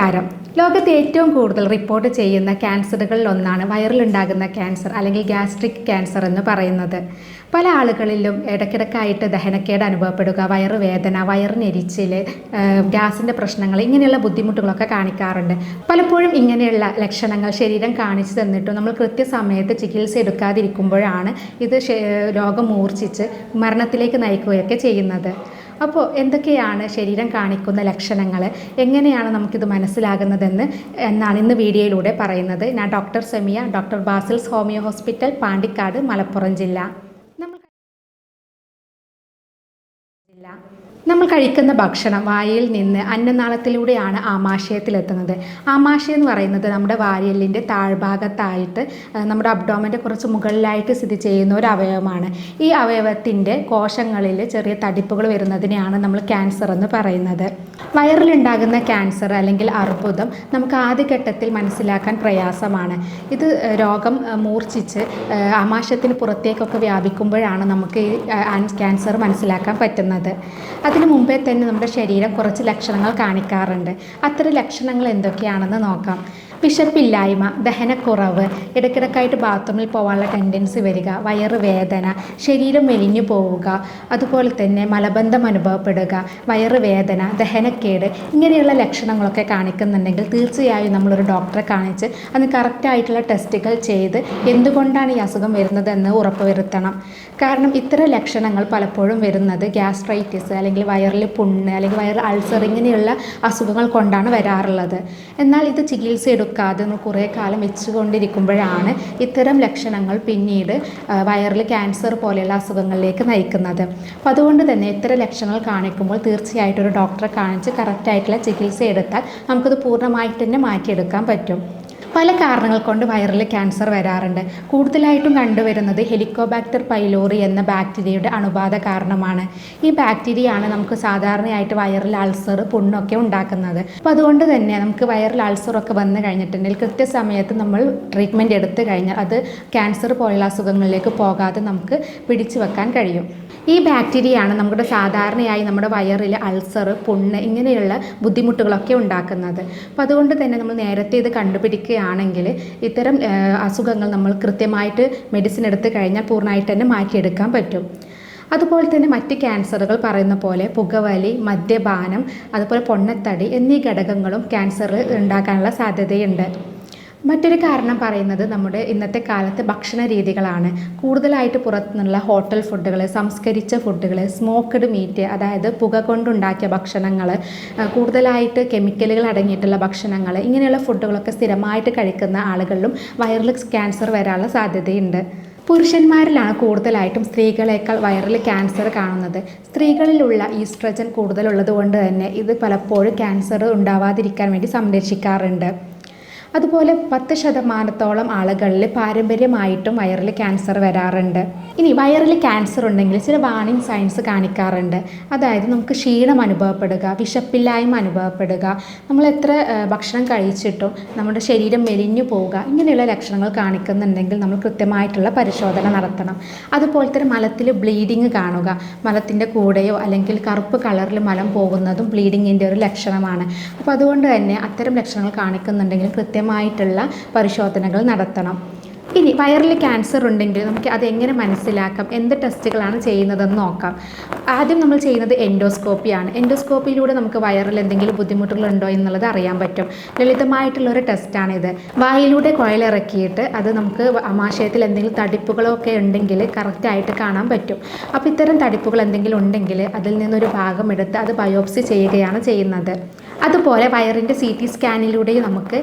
നമസ്കാരം. ലോകത്ത് ഏറ്റവും കൂടുതൽ റിപ്പോർട്ട് ചെയ്യുന്ന ക്യാൻസറുകളിൽ ഒന്നാണ് വയറിലുണ്ടാകുന്ന ക്യാൻസർ അല്ലെങ്കിൽ ഗ്യാസ്ട്രിക് ക്യാൻസർ എന്ന് പറയുന്നത്. പല ആളുകളിലും ഇടയ്ക്കിടയ്ക്കായിട്ട് ദഹനക്കേട് അനുഭവപ്പെടുക വയറുവേദന വയറിനെരിച്ചിൽ ഗ്യാസിന്റെ പ്രശ്നങ്ങൾ ഇങ്ങനെയുള്ള ബുദ്ധിമുട്ടുകളൊക്കെ കാണിക്കാറുണ്ട്. പലപ്പോഴും ഇങ്ങനെയുള്ള ലക്ഷണങ്ങൾ ശരീരം കാണിച്ചു തന്നിട്ടും നമ്മൾ കൃത്യസമയത്ത് ചികിത്സ എടുക്കാതിരിക്കുമ്പോഴാണ് ഇത് രോഗം മൂർച്ഛിച്ച് മരണത്തിലേക്ക് നയിക്കുകയൊക്കെ ചെയ്യുന്നത്. അപ്പോൾ എന്തൊക്കെയാണ് ശരീരം കാണിക്കുന്ന ലക്ഷണങ്ങൾ എങ്ങനെയാണ് നമുക്കിത് മനസ്സിലാകുന്നതെന്ന് എന്നാണ് ഇന്ന് വീഡിയോയിലൂടെ പറയുന്നത്. ഞാൻ doctor Semiya doctor Basil's homeo hospital Pandikkad Malappuram ജില്ല. ജില്ല നമ്മൾ കഴിക്കുന്ന ഭക്ഷണം വായിൽ നിന്ന് അന്നനാളത്തിലൂടെയാണ് ആമാശയത്തിലെത്തുന്നത്. ആമാശയം എന്ന് പറയുന്നത് നമ്മുടെ വാരിയലിന്റെ താഴ്ഭാഗത്തായിട്ട് നമ്മുടെ അബ്ഡോമന്റെ കുറച്ച് മുകളിലായിട്ട് സ്ഥിതി ചെയ്യുന്ന ഒരു അവയവമാണ്. ഈ അവയവത്തിന്റെ കോശങ്ങളിൽ ചെറിയ തടിപ്പുകൾ വരുന്നതിനെയാണ് നമ്മൾ ക്യാൻസർ എന്ന് പറയുന്നത്. വയറിലുണ്ടാകുന്ന ക്യാൻസർ അല്ലെങ്കിൽ അർബുദം നമുക്ക് ആദ്യഘട്ടത്തിൽ മനസ്സിലാക്കാൻ പ്രയാസമാണ്. ഇത് രോഗം മൂർച്ഛിച്ച് ആമാശത്തിന് പുറത്തേക്കൊക്കെ വ്യാപിക്കുമ്പോഴാണ് നമുക്ക് ക്യാൻസർ മനസ്സിലാക്കാൻ പറ്റുന്നത്. അതിനു മുമ്പേ തന്നെ നമ്മുടെ ശരീരം കുറച്ച് ലക്ഷണങ്ങൾ കാണിക്കാറുണ്ട്. അത്തരം ലക്ഷണങ്ങൾ എന്തൊക്കെയാണെന്ന് നോക്കാം. വിശപ്പില്ലായ്മ ദഹനക്കുറവ് ഇടയ്ക്കിടയ്ക്കായിട്ട് ബാത്റൂമിൽ പോകാനുള്ള ടെൻഡൻസി വരിക വയറ് വേദന ശരീരം മെലിഞ്ഞു പോവുക അതുപോലെ തന്നെ മലബന്ധം അനുഭവപ്പെടുക വയറ് വേദന ദഹനക്കേട് ഇങ്ങനെയുള്ള ലക്ഷണങ്ങളൊക്കെ കാണിക്കുന്നുണ്ടെങ്കിൽ തീർച്ചയായും നമ്മളൊരു ഡോക്ടറെ കാണിച്ച് അത് കറക്റ്റായിട്ടുള്ള ടെസ്റ്റുകൾ ചെയ്ത് എന്തുകൊണ്ടാണ് ഈ അസുഖം വരുന്നതെന്ന് ഉറപ്പുവരുത്തണം. കാരണം ഇത്തരം ലക്ഷണങ്ങൾ പലപ്പോഴും വരുന്നത് ഗ്യാസ്ട്രൈറ്റിസ് അല്ലെങ്കിൽ വയറിൽ പുണ്ണ് അല്ലെങ്കിൽ വയർ അൾസർ ഇങ്ങനെയുള്ള അസുഖങ്ങൾ കൊണ്ടാണ് വരാറുള്ളത്. എന്നാൽ ഇത് ചികിത്സ എടുക്കാതെ ഒന്ന് കുറേ കാലം വെച്ചുകൊണ്ടിരിക്കുമ്പോഴാണ് ഇത്തരം ലക്ഷണങ്ങൾ പിന്നീട് വയറിൽ ക്യാൻസർ പോലെയുള്ള അസുഖങ്ങളിലേക്ക് നയിക്കുന്നത്. അപ്പോൾ അതുകൊണ്ട് തന്നെ ഇത്തരം ലക്ഷണങ്ങൾ കാണിക്കുമ്പോൾ തീർച്ചയായിട്ടും ഒരു ഡോക്ടറെ കാണിച്ച് കറക്റ്റായിട്ടുള്ള ചികിത്സ എടുത്താൽ നമുക്കത് പൂർണമായിട്ട് തന്നെ മാറ്റിയെടുക്കാൻ പറ്റും. പല കാരണങ്ങൾ കൊണ്ട് വയറിൽ ക്യാൻസർ വരാറുണ്ട്. കൂടുതലായിട്ടും കണ്ടുവരുന്നത് ഹെലിക്കോബാക്ടർ പൈലോറി എന്ന ബാക്ടീരിയയുടെ അണുബാധ കാരണമാണ്. ഈ ബാക്ടീരിയയാണ് നമുക്ക് സാധാരണയായിട്ട് വയറിൽ അൾസർ പുണ്ണൊക്കെ ഉണ്ടാക്കുന്നത്. അപ്പോൾ അതുകൊണ്ട് തന്നെ നമുക്ക് വയറിൽ അൾസറൊക്കെ വന്നു കഴിഞ്ഞിട്ടുണ്ടെങ്കിൽ കൃത്യസമയത്ത് നമ്മൾ ട്രീറ്റ്മെന്റ് എടുത്തു കഴിഞ്ഞാൽ അത് ക്യാൻസർ പോലുള്ള അസുഖങ്ങളിലേക്ക് പോകാതെ നമുക്ക് പിടിച്ചു വെക്കാൻ കഴിയും. ഈ ബാക്ടീരിയയാണ് നമ്മുടെ സാധാരണയായി നമ്മുടെ വയറിൽ അൾസർ പുണ്ണ് ഇങ്ങനെയുള്ള ബുദ്ധിമുട്ടുകളൊക്കെ ഉണ്ടാക്കുന്നത്. അപ്പോൾ അതുകൊണ്ട് തന്നെ നമ്മൾ നേരത്തെ ഇത് കണ്ടുപിടിക്കുകയാണെങ്കിൽ ഇത്തരം അസുഖങ്ങൾ നമ്മൾ കൃത്യമായിട്ട് മെഡിസിൻ എടുത്തു കഴിഞ്ഞാൽ പൂർണമായിട്ട് തന്നെ മാറ്റിയെടുക്കാൻ പറ്റും. അതുപോലെ തന്നെ മറ്റ് ക്യാൻസറുകൾ പറയുന്ന പോലെ പുകവലി മദ്യപാനം അതുപോലെ പൊണ്ണത്തടി എന്നീ ഘടകങ്ങളും ക്യാൻസർ ഉണ്ടാക്കാനുള്ള സാധ്യതയുണ്ട്. മറ്റൊരു കാരണം പറയുന്നത് നമ്മുടെ ഇന്നത്തെ കാലത്തെ ഭക്ഷണ രീതികളാണ്. കൂടുതലായിട്ട് പുറത്തുനിന്നുള്ള ഹോട്ടൽ ഫുഡുകൾ സംസ്കരിച്ച ഫുഡുകൾ സ്മോക്ക്ഡ് മീറ്റ് അതായത് പുക കൊണ്ടുണ്ടാക്കിയ ഭക്ഷണങ്ങൾ കൂടുതലായിട്ട് കെമിക്കലുകൾ അടങ്ങിയിട്ടുള്ള ഭക്ഷണങ്ങൾ ഇങ്ങനെയുള്ള ഫുഡുകളൊക്കെ സ്ഥിരമായിട്ട് കഴിക്കുന്ന ആളുകളിലും വൈറൽ ക്യാൻസർ വരാനുള്ള സാധ്യതയുണ്ട്. പുരുഷന്മാരിലാണ് കൂടുതലായിട്ടും സ്ത്രീകളേക്കാൾ വയറിൽ ക്യാൻസർ കാണുന്നത്. സ്ത്രീകളിലുള്ള ഈസ്ട്രജൻ കൂടുതലുള്ളത് കൊണ്ട് തന്നെ ഇത് പലപ്പോഴും ക്യാൻസർ ഉണ്ടാവാതിരിക്കാൻ വേണ്ടി സംരക്ഷിക്കാറുണ്ട്. അതുപോലെ പത്ത് ശതമാനത്തോളം ആളുകളിൽ പാരമ്പര്യമായിട്ടും വയറിൽ ക്യാൻസർ വരാറുണ്ട്. ഇനി വയറിൽ ക്യാൻസർ ഉണ്ടെങ്കിൽ ചില വാണിംഗ് സൈൻസ് കാണിക്കാറുണ്ട്. അതായത് നമുക്ക് ക്ഷീണം അനുഭവപ്പെടുക വിശപ്പില്ലായ്മ അനുഭവപ്പെടുക നമ്മൾ എത്ര ഭക്ഷണം കഴിച്ചിട്ടും നമ്മുടെ ശരീരം മെലിഞ്ഞു പോവുക ഇങ്ങനെയുള്ള ലക്ഷണങ്ങൾ കാണിക്കുന്നുണ്ടെങ്കിൽ നമ്മൾ കൃത്യമായിട്ടുള്ള പരിശോധന നടത്തണം. അതുപോലെ തന്നെ മലത്തിൽ ബ്ലീഡിങ് കാണുക മലത്തിന്റെ കൂടെയോ അല്ലെങ്കിൽ കറുപ്പ് കളറിൽ മലം പോകുന്നതും ബ്ലീഡിങ്ങിന്റെ ഒരു ലക്ഷണമാണ്. അപ്പോൾ അതുകൊണ്ട് തന്നെ അത്തരം ലക്ഷണങ്ങൾ കാണിക്കുന്നുണ്ടെങ്കിൽ കൃത്യമായിട്ടുള്ള പരിശോധനകൾ നടത്തണം. ഇനി വയറിൽ ക്യാൻസർ ഉണ്ടെങ്കിൽ നമുക്ക് അതെങ്ങനെ മനസ്സിലാക്കാം? എന്ത് ടെസ്റ്റുകളാണ് ചെയ്യുന്നതെന്ന് നോക്കാം. ആദ്യം നമ്മൾ ചെയ്യുന്നത് എൻഡോസ്കോപ്പിയാണ് എൻഡോസ്കോപ്പിയിലൂടെ നമുക്ക് വയറിൽ എന്തെങ്കിലും ബുദ്ധിമുട്ടുകളുണ്ടോ എന്നുള്ളത് അറിയാൻ പറ്റും. ലളിതമായിട്ടുള്ളൊരു ടെസ്റ്റാണിത് വായിലൂടെ കുഴലിറക്കിയിട്ട് അത് നമുക്ക് ആമാശയത്തിൽ എന്തെങ്കിലും തടിപ്പുകളൊക്കെ ഉണ്ടെങ്കിൽ കറക്റ്റായിട്ട് കാണാൻ പറ്റും. അപ്പോൾ ഇത്തരം തടിപ്പുകൾ എന്തെങ്കിലും ഉണ്ടെങ്കിൽ അതിൽ നിന്നൊരു ഭാഗം എടുത്ത് അത് ബയോപ്സി ചെയ്യുകയാണ് ചെയ്യുന്നത്. അതുപോലെ വയറിന്റെ സി ടി സ്കാനിലൂടെയും നമുക്ക്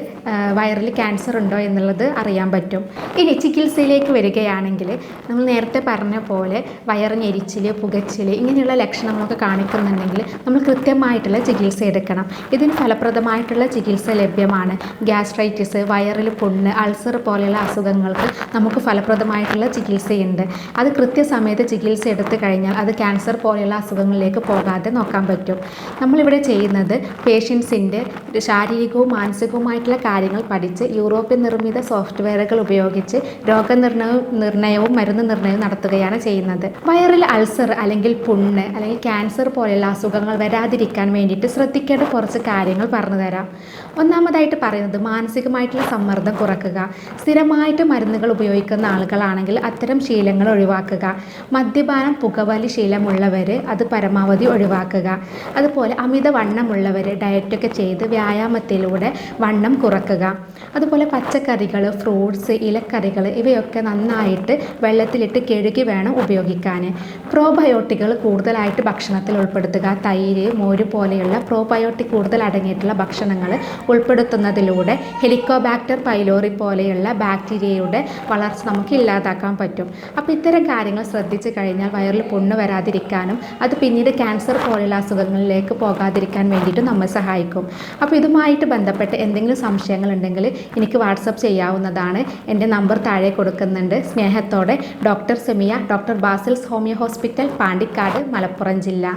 വയറിൽ ക്യാൻസർ ഉണ്ടോ എന്നുള്ളത് അറിയാൻ പറ്റും. ഇനി ചികിത്സയിലേക്ക് വരികയാണെങ്കിൽ നമ്മൾ നേരത്തെ പറഞ്ഞ പോലെ വയറിഞ്ഞെരിച്ചിൽ പുകച്ചിൽ ഇങ്ങനെയുള്ള ലക്ഷണങ്ങളൊക്കെ കാണിക്കുന്നുണ്ടെങ്കിൽ നമ്മൾ കൃത്യമായിട്ടുള്ള ചികിത്സ എടുക്കണം. ഇതിന് ഫലപ്രദമായിട്ടുള്ള ചികിത്സ ലഭ്യമാണ്. ഗ്യാസ്ട്രൈറ്റിസ് വയറിൽ പുണ്ണ് അൾസർ പോലെയുള്ള അസുഖങ്ങൾക്ക് നമുക്ക് ഫലപ്രദമായിട്ടുള്ള ചികിത്സയുണ്ട്. അത് കൃത്യസമയത്ത് ചികിത്സ എടുത്തു കഴിഞ്ഞാൽ അത് ക്യാൻസർ പോലെയുള്ള അസുഖങ്ങളിലേക്ക് പോകാതെ നോക്കാൻ പറ്റും. നമ്മളിവിടെ ചെയ്യുന്നത് പേഷ്യന്റ് പേഷ്യൻസിന്റെ ശാരീരികവും മാനസികവുമായിട്ടുള്ള കാര്യങ്ങൾ പഠിച്ച് യൂറോപ്യൻ നിർമ്മിത സോഫ്റ്റ്വെയറുകൾ ഉപയോഗിച്ച് രോഗനിർണയവും നിർണയവും മരുന്ന് നിർണയവും നടത്തുകയാണ് ചെയ്യുന്നത്. വയറിൽ അൾസർ അല്ലെങ്കിൽ പുണ്ണ് അല്ലെങ്കിൽ ക്യാൻസർ പോലെയുള്ള അസുഖങ്ങൾ വരാതിരിക്കാൻ വേണ്ടിയിട്ട് ശ്രദ്ധിക്കേണ്ട കുറച്ച് കാര്യങ്ങൾ പറഞ്ഞു തരാം. ഒന്നാമതായിട്ട് പറയുന്നത് മാനസികമായിട്ടുള്ള സമ്മർദ്ദം കുറക്കുക. സ്ഥിരമായിട്ട് മരുന്നുകൾ ഉപയോഗിക്കുന്ന ആളുകളാണെങ്കിൽ അത്തരം ശീലങ്ങൾ ഒഴിവാക്കുക. മദ്യപാനം പുകവലി ശീലമുള്ളവർ അത് പരമാവധി ഒഴിവാക്കുക. അതുപോലെ അമിത വണ്ണമുള്ളവർ ഡയറ്റൊക്കെ ചെയ്ത് വ്യായാമത്തിലൂടെ വണ്ണം കുറക്കുക. അതുപോലെ പച്ചക്കറികൾ ഫ്രൂട്ട്സ് ഇലക്കറികൾ ഇവയൊക്കെ നന്നായിട്ട് വെള്ളത്തിലിട്ട് കഴുകി വേണം ഉപയോഗിക്കാൻ. പ്രോബയോട്ടിക്കുകൾ കൂടുതലായിട്ട് ഭക്ഷണത്തിൽ ഉൾപ്പെടുത്തുക. തൈര് മോര് പോലെയുള്ള പ്രോബയോട്ടിക് കൂടുതൽ അടങ്ങിയിട്ടുള്ള ഭക്ഷണങ്ങൾ ഉൾപ്പെടുത്തുന്നതിലൂടെ ഹെലിക്കോബാക്ടർ പൈലോറി പോലെയുള്ള ബാക്ടീരിയയുടെ വളർച്ച നമുക്ക് ഇല്ലാതാക്കാൻ പറ്റും. അപ്പോൾ ഇത്തരം കാര്യങ്ങൾ ശ്രദ്ധിച്ചു കഴിഞ്ഞാൽ വയറിൽ പുണ്ണ് വരാതിരിക്കാനും അത് പിന്നീട് ക്യാൻസർ പോലെയുള്ള അസുഖങ്ങളിലേക്ക് പോകാതിരിക്കാൻ വേണ്ടിയിട്ട് നമ്മൾ സഹായിക്കും. അപ്പോൾ ഇതുമായിട്ട് ബന്ധപ്പെട്ട് എന്തെങ്കിലും സംശയങ്ങൾ ഉണ്ടെങ്കിൽ എനിക്ക് വാട്സപ്പ് ചെയ്യാവുന്നതാണ്. എന്റെ നമ്പർ താഴെ കൊടുക്കുന്നുണ്ട്. സ്നേഹത്തോടെ doctor Semiya doctor Basil's homeo hospital Pandikkad Malappuram ജില്ല.